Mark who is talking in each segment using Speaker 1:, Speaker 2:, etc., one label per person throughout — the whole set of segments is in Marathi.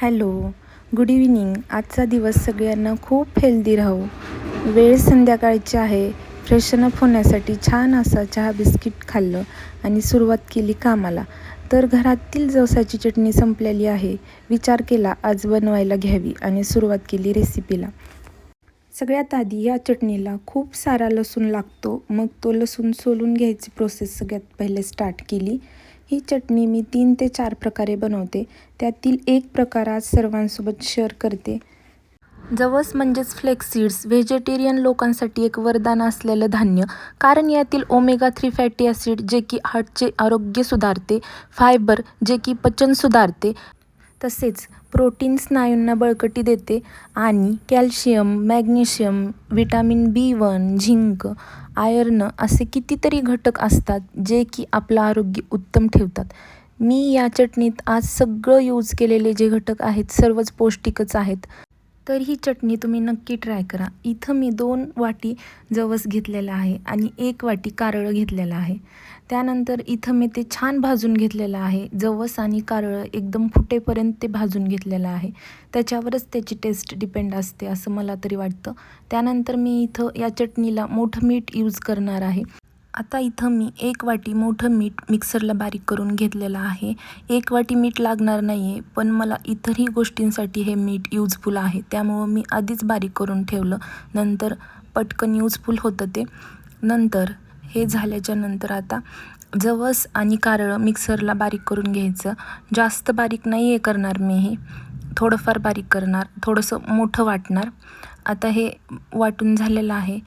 Speaker 1: Hello good evening. आजचा दिवस सगळ्यांना खूप हेल्दी राहू. वेळ संध्याकाळची आहे. फ्रेशन अप होण्यासाठी छान असा चहा बिस्किट खाल्लं आणि सुरुवात केली कामाला. तर घरातील जवसाची चटणी संपलेली आहे. विचार केला आज बनवायला घ्यावी आणि सुरुवात केली रेसिपीला सगळ्यात आधी या चटणीला खूप सारा लसूण लागतो. मग तो लसूण सोलून घ्यायची प्रोसेस सगळ्यात पहिले स्टार्ट केली. ही चटणी मी तीन ते चार प्रकारे बनवते. त्यातील एक प्रकार आज सर्वांसोबत शेअर करते. जवस म्हणजेच फ्लेक्स सीड्स व्हेजिटेरियन लोकांसाठी एक वरदान असलेलं धान्य. कारण यातील ओमेगा थ्री फॅटी ॲसिड जे की हार्टचे आरोग्य सुधारते फायबर जे की पचन सुधारते तसेच प्रोटीन स्नायूंना बळकटी देते आणि calcium magnesium vitamin B one zinc iron असे कितीतरी घटक असतात जे की आपलं आरोग्य उत्तम ठेवतात. मी या चटणीत आज सगळं यूज केलेले जे घटक आहेत सर्वच पौष्टिकच आहेत. तर ही चटणी तुम्ही नक्की ट्राय करा. इथं मी दोन वाटी जवस घेतलेला आहे आणि एक वाटी कारळं घेतलेलं आहे. त्यानंतर इथं मी ते छान भाजून घेतलेलं आहे. जवस आणि कारळं एकदम फुटेपर्यंत ते भाजून घेतलेलं आहे. त्याच्यावरच त्याची टेस्ट डिपेंड असते असं मला तरी वाटतं. त्यानंतर मी इथं या चटणीला मोठं मीठ यूज करणार आहे. आता इथं मी एक वाटी मोठं मीठ मिक्सरला बारीक करून घेतलेलं आहे. एक वाटी मीठ लागणार नाही आहे पण मला इतरही गोष्टींसाठी हे मीठ यूजफुल आहे. त्यामुळं मी आधीच बारीक करून ठेवलं. नंतर पटकन यूजफुल होतं ते. नंतर हे झाल्याच्यानंतर आता जवस आणि कारळं मिक्सरला बारीक करून घ्यायचं. जास्त बारीक नाही आहे करणार मी हे. थोडंफार बारीक करणार. थोडंसं मोठं वाटणार. आता हे वाटून झालेलं आहे.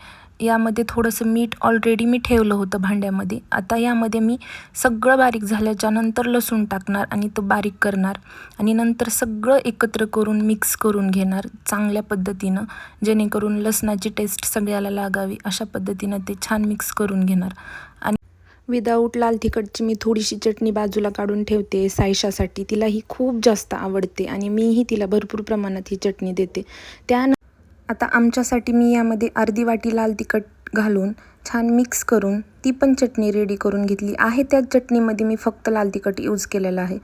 Speaker 1: यामध्ये थोडंसं मीठ ऑलरेडी मी ठेवलं होतं भांड्यामध्ये. आता यामध्ये मी सगळं बारीक झाल्याच्यानंतर लसूण टाकणार आणि तो बारीक करणार. आणि नंतर सगळं एकत्र करून मिक्स करून घेणार चांगल्या पद्धतीनं जेणेकरून लसणाची टेस्ट सगळ्याला लागावी अशा पद्धतीनं ते छान मिक्स करून घेणार. आणि विदाऊट लाल तिखटची मी थोडीशी चटणी बाजूला काढून ठेवते सायशासाठी तिला ही खूप जास्त आवडते आणि मीही तिला भरपूर प्रमाणात ही चटणी देते. त्या आता आमच्यासाठी मी यामध्ये अर्धी वाटी लाल तिखट घालून छान मिक्स करून ती पण चटणी रेडी करून घेतली. आहे त्या चटणीमध्ये मी फक्त लाल तिखट यूज केलेलं आहे.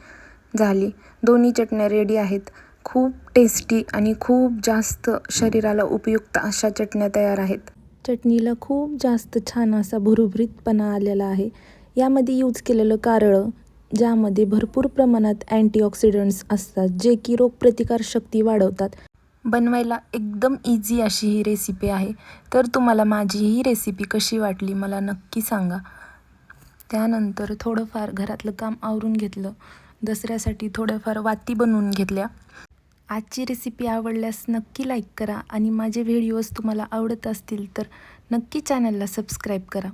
Speaker 1: झाली. दोन्ही चटण्या रेडी आहेत. खूप टेस्टी आणि खूप जास्त शरीराला उपयुक्त अशा चटण्या तयार आहेत. चटणीला खूप जास्त छान असा भुरभुरीतपणा आलेला आहे. यामध्ये यूज केलेलं कारळं ज्यामध्ये भरपूर प्रमाणात अँटीऑक्सिडंट्स असतात जे की रोगप्रतिकारशक्ती वाढवतात. बनवायला एकदम इझी अशी ही रेसिपी आहे. तर तुम्हाला माझी ही रेसिपी कशी वाटली मला नक्की सांगा. त्यानंतर थोडंफार घरातलं काम आवरून घेतलं. दसऱ्यासाठी थोड्याफार वाती बनवून घेतल्या. आजची रेसिपी आवडल्यास नक्की लाईक करा आणि माझे व्हिडिओज तुम्हाला आवडत असतील तर नक्की चॅनलला सबस्क्राईब करा.